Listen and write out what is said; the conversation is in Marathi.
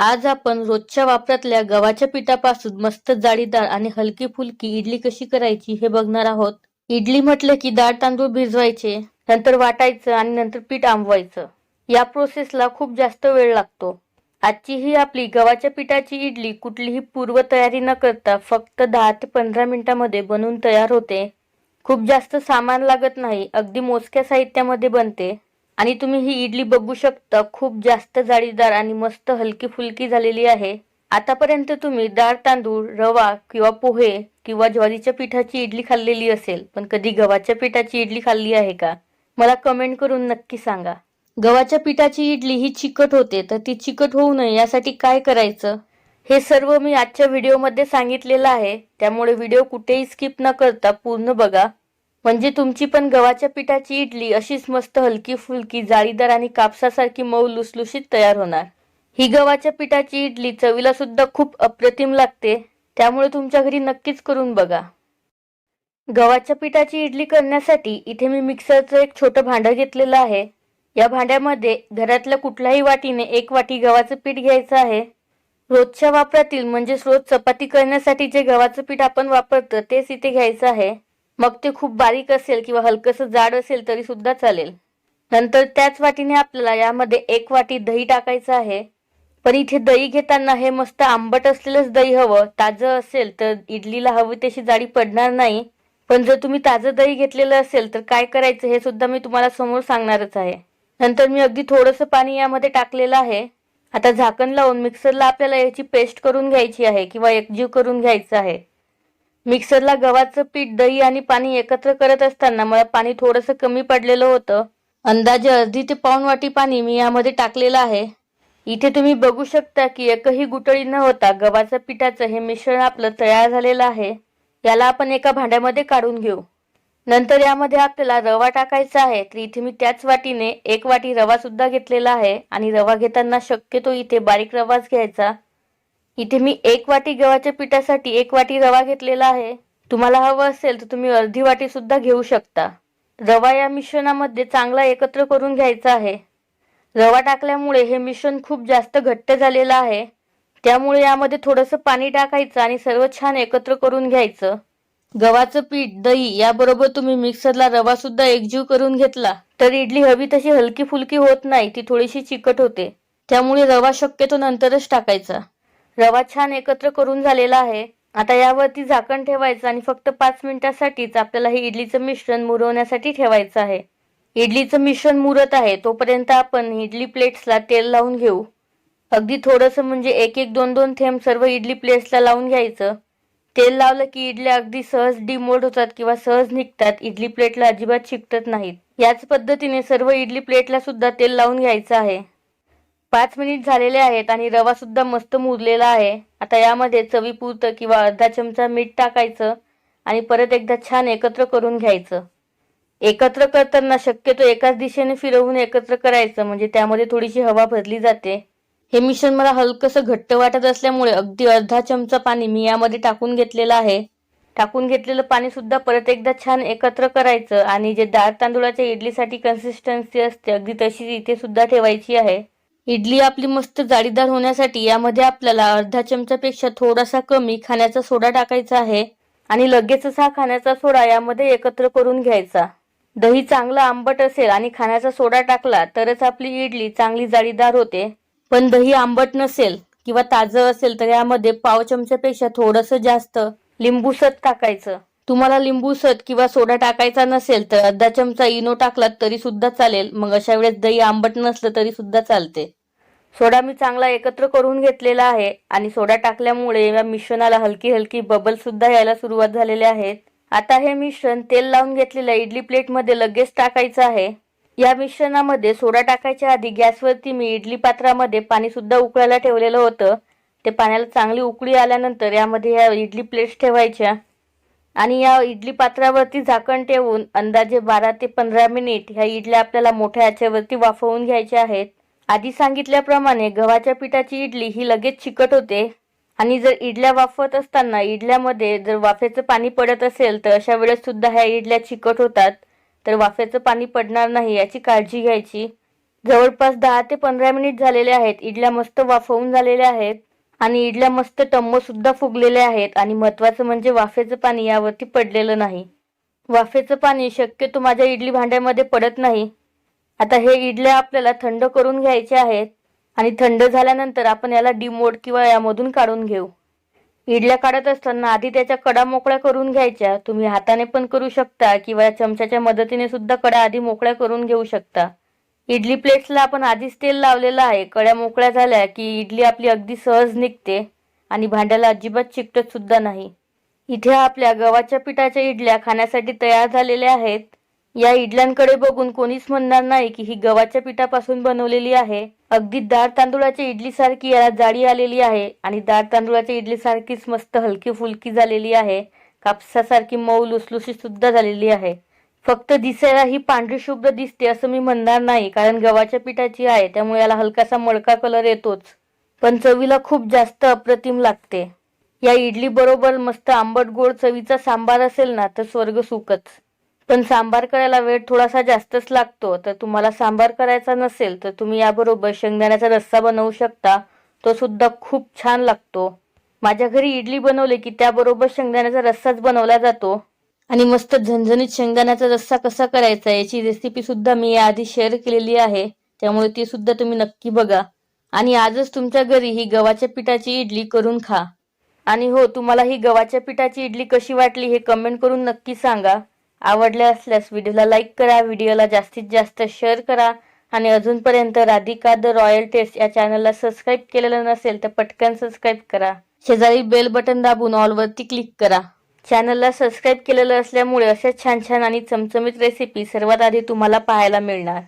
आज आपण रोजच्या वापरातल्या गव्हाच्या पिठापासून मस्त जाळीदार आणि हलकी फुलकी इडली कशी करायची हे बघणार आहोत. इडली म्हटलं की डाळ तांदूळ भिजवायचे नंतर वाटायचं आणि नंतर पीठ आंबवायचं. या प्रोसेसला खूप जास्त वेळ लागतो. आजची ही आपली गव्हाच्या पिठाची इडली कुठलीही पूर्वतयारी न करता फक्त दहा ते पंधरा मिनिटांमध्ये बनवून तयार होते. खूप जास्त सामान लागत नाही अगदी मोजक्या साहित्यामध्ये बनते. आणि तुम्ही ही इडली बघू शकता खूप जास्त जाळीदार आणि मस्त हलकी फुलकी झालेली आहे. आतापर्यंत तुम्ही डाळ तांदूळ रवा किंवा पोहे किंवा ज्वारीच्या पिठाची इडली खाल्लेली असेल पण कधी गव्हाच्या पिठाची इडली खाल्ली आहे का? मला कमेंट करून नक्की सांगा. गव्हाच्या पिठाची इडली ही चिकट होते तर ती चिकट होऊ नये यासाठी काय करायचं? हे सर्व मी आजच्या व्हिडिओमध्ये सांगितलेलं आहे त्यामुळे व्हिडिओ कुठेही स्किप न करता पूर्ण बघा. म्हणजे तुमची पण गव्हाच्या पिठाची इडली अशीच मस्त हलकी फुलकी जाळीदार आणि कापसासारखी मऊ लुसलुशीत तयार होणार. ही गव्हाच्या पिठाची इडली चवीला सुद्धा खूप अप्रतिम लागते. त्यामुळे तुमच्या घरी नक्कीच करून बघा. गव्हाच्या पिठाची इडली करण्यासाठी इथे मी मिक्सरचं एक छोटं भांडं घेतलेलं आहे. या भांड्यामध्ये घरातल्या कुठल्याही वाटीने एक वाटी गव्हाचं पीठ घ्यायचं आहे. रोजच्या वापरातील म्हणजेच रोज चपाती करण्यासाठी जे गव्हाचं पीठ आपण वापरतो तेच इथे घ्यायचं आहे. मग ते खूप बारीक असेल किंवा हलकंसं जाड असेल तरी सुद्धा चालेल. नंतर त्याच वाटीने आपल्याला यामध्ये एक वाटी दही टाकायचं आहे. पण इथे दही घेताना हे मस्त आंबट असलेलंच दही हवं. ताजं असेल तर इडलीला हवी तशी जाडी पडणार नाही. पण जर तुम्ही ताजं दही घेतलेलं असेल तर काय करायचं हे सुद्धा मी तुम्हाला समोर सांगणारच आहे. नंतर मी अगदी थोडंसं पाणी यामध्ये टाकलेलं आहे. आता झाकण लावून मिक्सरला आपल्याला याची पेस्ट करून घ्यायची आहे किंवा एकजीव करून घ्यायचं आहे. मिक्सरला गव्हाचं पीठ दही आणि पाणी एकत्र करत असताना मला पाणी थोडंसं कमी पडलेलं होतं. अंदाजे अर्धी ते पाऊन वाटी पाणी मी यामध्ये टाकलेलं आहे. इथे तुम्ही बघू शकता की एकही गुटळी न होता गव्हाचं पिठाचं हे मिश्रण आपलं तयार झालेलं आहे. याला आपण एका भांड्यामध्ये काढून घेऊ. नंतर यामध्ये आपल्याला रवा टाकायचा आहे तर इथे मी त्याच वाटीने एक वाटी रवा सुद्धा घेतलेला आहे आणि रवा घेताना शक्यतो इथे बारीक रवाच घ्यायचा. इथे मी एक वाटी गव्हाच्या पिठासाठी एक वाटी रवा घेतलेला आहे. तुम्हाला हवं असेल तर तुम्ही अर्धी वाटी सुद्धा घेऊ शकता. रवा या मिश्रणामध्ये चांगला एकत्र करून घ्यायचा आहे. रवा टाकल्यामुळे हे मिश्रण खूप जास्त घट्ट झालेलं आहे. त्यामुळे यामध्ये थोडंसं पाणी टाकायचं आणि सर्व छान एकत्र करून घ्यायचं. गव्हाचं पीठ दही याबरोबर तुम्ही मिक्सरला रवा सुद्धा एकजीव करून घेतला. तर इडली हवी तशी हलकी फुलकी होत नाही ती थोडीशी चिकट होते. त्यामुळे रवा शक्यतो नंतरच टाकायचा. रवा छान एकत्र करून झालेला आहे. आता यावरती झाकण ठेवायचं आणि फक्त पाच मिनिटासाठीच आपल्याला हे इडलीचं मिश्रण मुरवण्यासाठी ठेवायचं आहे. इडलीचं मिश्रण मुरत आहे तोपर्यंत आपण इडली प्लेट्सला तेल लावून घेऊ. अगदी थोडंसं म्हणजे एक एक दोन दोन थेंब सर्व इडली प्लेट्सला लावून घ्यायचं. तेल लावलं की इडल्या अगदी सहज डिमोल्ड होतात किंवा सहज निघतात इडली प्लेटला अजिबात चिकटत नाहीत. याच पद्धतीने सर्व इडली प्लेटला सुद्धा तेल लावून घ्यायचं आहे. पाच मिनिट झालेले आहेत आणि रवा सुद्धा मस्त मुरलेला आहे. आता यामध्ये चवीपुरतं किंवा अर्धा चमचा मीठ टाकायचं आणि परत एकदा छान एकत्र करून घ्यायचं. एकत्र करताना शक्यतो एकाच दिशेने फिरवून एकत्र करायचं म्हणजे त्यामध्ये थोडीशी हवा भरली जाते. हे मिश्रण मला हलकंसं घट्ट वाटत असल्यामुळे अगदी अर्धा चमचा पाणी मी यामध्ये टाकून घेतलेलं आहे. टाकून घेतलेलं पाणी सुद्धा परत एकदा छान एकत्र करायचं आणि जे डाळ तांदूळाच्या इडलीसाठी कन्सिस्टन्सी असते अगदी तशीच इथे सुद्धा ठेवायची आहे. इडली आपली मस्त जाळीदार होण्यासाठी यामध्ये आपल्याला अर्धा चमचापेक्षा थोडासा कमी खाण्याचा सोडा टाकायचा आहे आणि लगेचच हा खाण्याचा सोडा यामध्ये एकत्र करून घ्यायचा. दही चांगलं आंबट असेल आणि खाण्याचा सोडा टाकला तरच आपली इडली चांगली जाळीदार होते. पण दही आंबट नसेल किंवा ताजं असेल तर यामध्ये पाव चमच्यापेक्षा थोडंसं जास्त लिंबू सत टाकायचं. तुम्हाला लिंबू सत किंवा सोडा टाकायचा नसेल तर अर्धा चमचा इनो टाकलात तरी सुद्धा चालेल. मग अशा वेळेस दही आंबट नसलं तरी सुद्धा चालते. सोडा मी चांगला एकत्र करून घेतलेला आहे आणि सोडा टाकल्यामुळे या मिश्रणाला हलकी हलकी बबल सुद्धा यायला सुरुवात झालेले आहेत. आता हे मिश्रण तेल लावून घेतलेल्या इडली प्लेटमध्ये लगेच टाकायचं आहे. या मिश्रणामध्ये सोडा टाकायच्या आधी गॅसवरती मी इडली पात्रामध्ये पाणी सुद्धा उकळायला ठेवलेलं होतं. ते पाण्याला चांगली उकळी आल्यानंतर यामध्ये ह्या इडली प्लेट्स ठेवायच्या. आणि या इडली पात्रावरती झाकण ठेवून अंदाजे बारा ते पंधरा मिनिट ह्या इडल्या आपल्याला मोठ्या याच्यावरती वाफवून घ्यायच्या आहेत. आधी सांगितल्याप्रमाणे गव्हाच्या पिठाची इडली ही लगेच चिकट होते. आणि जर इडल्या वाफवत असताना इडल्यामध्ये जर वाफेचं पाणी पडत असेल तर अशा वेळेस सुद्धा ह्या इडल्या चिकट होतात. तर वाफेचं पाणी पडणार नाही याची काळजी घ्यायची. जवळपास दहा ते पंधरा मिनिट झालेले आहेत. इडल्या मस्त वाफवून झालेल्या आहेत. आणि इडल्या मस्त टम्म सुद्धा फुगलेल्या आहेत. आणि महत्वाचं म्हणजे वाफेचं पाणी यावरती पडलेलं नाही. वाफेचं पाणी शक्यतो माझ्या इडली भांड्यामध्ये पडत नाही. आता हे इडल्या आपल्याला थंड करून घ्यायचे आहेत आणि थंड झाल्यानंतर आपण याला डिमोड किंवा यामधून काढून घेऊ. इडल्या काढत असताना आधी त्याच्या कडा मोकळ्या करून घ्यायच्या. तुम्ही हाताने पण करू शकता किंवा चमच्याच्या मदतीने सुद्धा कडा आधी मोकळ्या करून घेऊ शकता. इडली प्लेट्सला आपण आधीच तेल लावलेलं आहे. कड्या मोकळ्या झाल्या की इडली आपली अगदी सहज निघते आणि भांड्याला अजिबात चिकटत सुद्धा नाही. इथे आपल्या गव्हाच्या पिठाच्या इडल्या खाण्यासाठी तयार झालेल्या आहेत. या इडल्यांकडे बघून कोणीच म्हणणार नाही की ही गव्हाच्या पिठापासून बनवलेली आहे. अगदी दाळ तांदूळाच्या इडली सारखी याला जाडी आलेली आहे आणि दाळ तांदूळाच्या इडली सारखीच मस्त हलकी फुलकी झालेली आहे. कापसासारखी मऊ लुसलुशी सुद्धा झालेली आहे. फक्त दिसायला ही पांढरी शुभ्र दिसते असं मी म्हणणार नाही कारण गव्हाच्या पिठाची आहे त्यामुळे याला हलकासा मळका कलर येतोच. पण चवीला खूप जास्त अप्रतिम लागते. या इडली बरोबर मस्त आंबट गोड चवीचा सांबार असेल ना तर स्वर्ग सुखच. पण सांबार करायला वेळ थोडासा जास्तच लागतो. तर तुम्हाला सांबार करायचा नसेल तर तुम्ही याबरोबर शेंगदाण्याचा रस्सा बनवू शकता. तो सुद्धा खूप छान लागतो. माझ्या घरी इडली बनवली की त्याबरोबर शेंगदाण्याचा रस्साच बनवला जातो. आणि मस्त झणझणीत शेंगदाण्याचा रस्सा कसा करायचा याची रेसिपी सुद्धा मी याआधी शेअर केलेली आहे. त्यामुळे ती सुद्धा तुम्ही नक्की बघा. आणि आजच तुमच्या घरी ही गव्हाच्या पिठाची इडली करून खा. आणि हो तुम्हाला ही गव्हाच्या पिठाची इडली कशी वाटली हे कमेंट करून नक्की सांगा. आवडल्या असल्यास व्हिडिओला लाईक करा व्हिडिओला जास्तीत जास्त शेअर करा आणि अजूनपर्यंत राधिका द रॉयल टेस्ट या चॅनलला सबस्क्राईब केलेलं नसेल तर पटकन सबस्क्राईब करा. शेजारी बेल बटन दाबून ऑलवरती क्लिक करा. चॅनलला सबस्क्राईब केलेलं असल्यामुळे अशा छान छान आणि चमचमीत रेसिपी सर्वात आधी तुम्हाला पाहायला मिळणार.